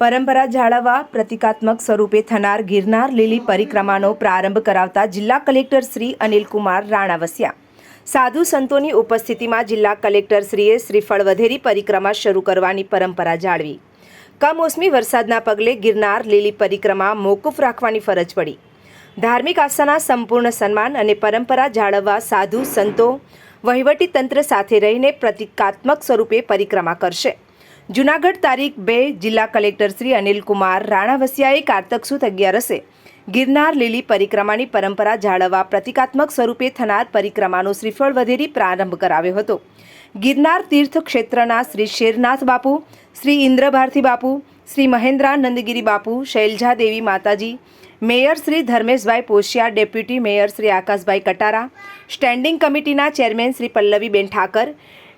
પરંપરા જાળવવા પ્રતિકાત્મક સ્વરૂપે થનાર ગિરનાર લીલી પરિક્રમાનો પ્રારંભ કરાવતા જિલ્લા કલેક્ટર શ્રી અનિલકુમાર રાણાવસિયા. સાધુ સંતોની ઉપસ્થિતિમાં જિલ્લા કલેક્ટર શ્રીએ શ્રીફળ વધેરી પરિક્રમા શરૂ કરવાની પરંપરા જાળવી. કમોસમી વરસાદના પગલે ગિરનાર લીલી પરિક્રમા મોકૂફ રાખવાની ફરજ પડી. ધાર્મિક આસ્થાના સંપૂર્ણ સન્માન અને પરંપરા જાળવવા સાધુ સંતો વહીવટી તંત્ર સાથે રહીને પ્રતિકાત્મક સ્વરૂપે પરિક્રમા કરશે. જુનાગઢ તારીખ બે જિલ્લા કલેક્ટર શ્રી અનિલકુમાર રાણાવસિયાએ કારતક સુદ અગિયારસે ગિરનાર લીલી પરિક્રમાની પરંપરા જાળવવા પ્રતિકાત્મક સ્વરૂપે થનાર પરિક્રમાનો શ્રીફળ વધેરી પ્રારંભ કરાવ્યો હતો. ગિરનાર તીર્થ ક્ષેત્રના શ્રી શેરનાથ બાપુ, શ્રી ઇન્દ્રભારતી બાપુ, શ્રી મહેન્દ્રાનંદગીરી બાપુ શૈલજા દેવી માતાજી, mayor Shri Dharmeshbhai Poshiya deputy mayor Shri Akashbhai Katara, standing કમિટીના chairman Shri Pallaviben Thakar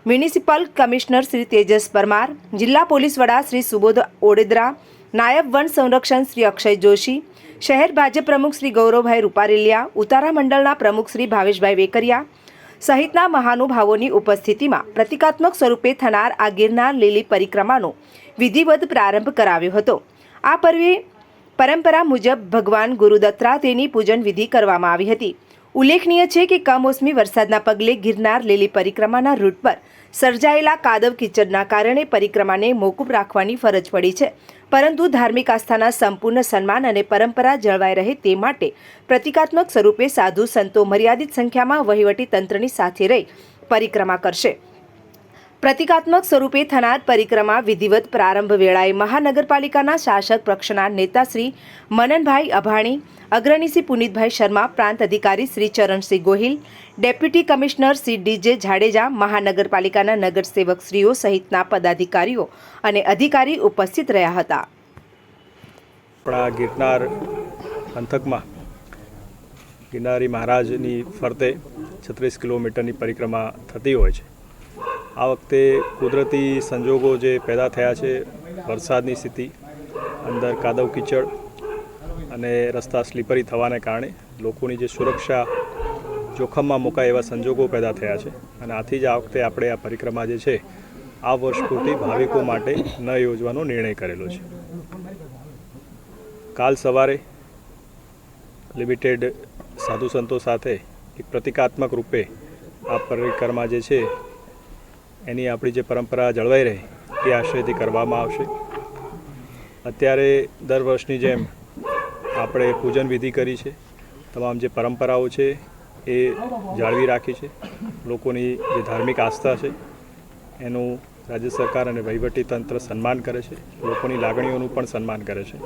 municipal commissioner Shri Tejas Parmar, જિલ્લા પોલીસ વડા શ્રી સુબોધ ઓડેદરા, નાયબ વન સંરક્ષણ શ્રી અક્ષય જોશી, શહેર ભાજપ પ્રમુખ શ્રી ગૌરવભાઈ રૂપારેલિયા, ઉતારા મંડળના પ્રમુખ શ્રી ભાવેશભાઈ વેકરિયા સહિતના મહાનુભાવોની ઉપસ્થિતિમાં પ્રતિકાત્મક સ્વરૂપે થનાર આ ગિરનાર લીલી પરિક્રમાનો વિધિવત પ્રારંભ કરાવ્યો હતો. આ પર્વે પરંપરા મુજબ ભગવાન ગુરુ દત્તાત્રેયની પૂજન વિધિ કરવામાં આવી હતી. ઉલ્લેખનીય છે કે કમોસમી વરસાદના પગલે ગિરનાર લીલી પરિક્રમાના રૂટ પર સર્જાયેલા કાદવ કિચડના કારણે પરિક્રમાને મોકૂફ રાખવાની ફરજ પડી છે. પરંતુ ધાર્મિક આસ્થાના સંપૂર્ણ સન્માન અને પરંપરા જળવાઈ રહે તે માટે પ્રતિકાત્મક સ્વરૂપે સાધુ સંતો મર્યાદિત સંખ્યામાં વહીવટી તંત્રની સાથે રહી પરિક્રમા કરશે. પ્રતિકાત્મક સ્વરૂપે થનાર પરિક્રમા વિધિવત પ્રારંભ વેળાએ મહાનગરપાલિકાના શાસક પક્ષના નેતા શ્રી મનનભાઈ અભાણી અગ્રણીશ્રી પુનિતભાઈ શર્મા, પ્રાંત અધિકારી Shri Charansinh Gohil, deputy commissioner Shri DJ Jadeja, મહાનગરપાલિકાના નગરસેવકશ્રીઓ સહિતના પદાધિકારીઓ અને અધિકારી ઉપસ્થિત રહ્યા હતા. ગિરનાર પંથકમાં ગિરનારી મહારાજની ફરતે છત્રીસ કિલોમીટરની પરિક્રમા થતી હોય છે. આ વખતે કુદરતી સંજોગો જે પેદા થયા છે, વરસાદની સ્થિતિ, અંદર કાદવ કીચડ અને રસ્તા સ્લીપરી થવાને કારણે લોકોની જે સુરક્ષા જોખમમાં મુકાય એવા સંજોગો પેદા થયા છે. અને આથી જ આ વખતે આપણે આ પરિક્રમા જે છે, આ વર્ષ પૂરતી ભાવિકો માટે ન યોજવાનો નિર્ણય કરેલો છે. કાલ સવારે લિમિટેડ સાધુ સંતો સાથે એક પ્રતિકાત્મક રૂપે આ પરિક્રમા જે છે એની આપણી જે પરંપરા જળવાઈ રહે, એ આશયથી કરવામાં આવશે. અત્યારે દર વર્ષની જેમ આપણે પૂજન વિધિ કરી છે. તમામ જે પરંપરાઓ છે, એ જાળવી રાખી છે. લોકોની જે ધાર્મિક આસ્થા છે, એનું રાજ્ય સરકાર અને તંત્ર સન્માન કરે છે. લોકોની લાગણીઓનું પણ સન્માન કરે છે.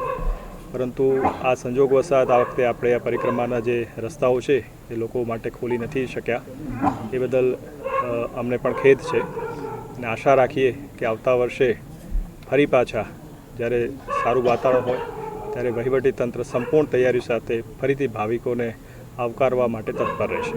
પરંતુ આ સંજોગ વસાત આ વખતે આપણે આ પરિક્રમાના જે રસ્તાઓ છે, એ લોકો માટે ખોલી નથી શક્યા. એ બદલ અમને પણ ખેદ છે. અને આશા રાખીએ કે આવતા વર્ષે ફરી પાછા જ્યારે સારું વાતાવરણ હોય, ત્યારે વહીવટી તંત્ર સંપૂર્ણ તૈયારી સાથે ફરીથી ભાવિકોને આવકારવા માટે તત્પર રહેશે.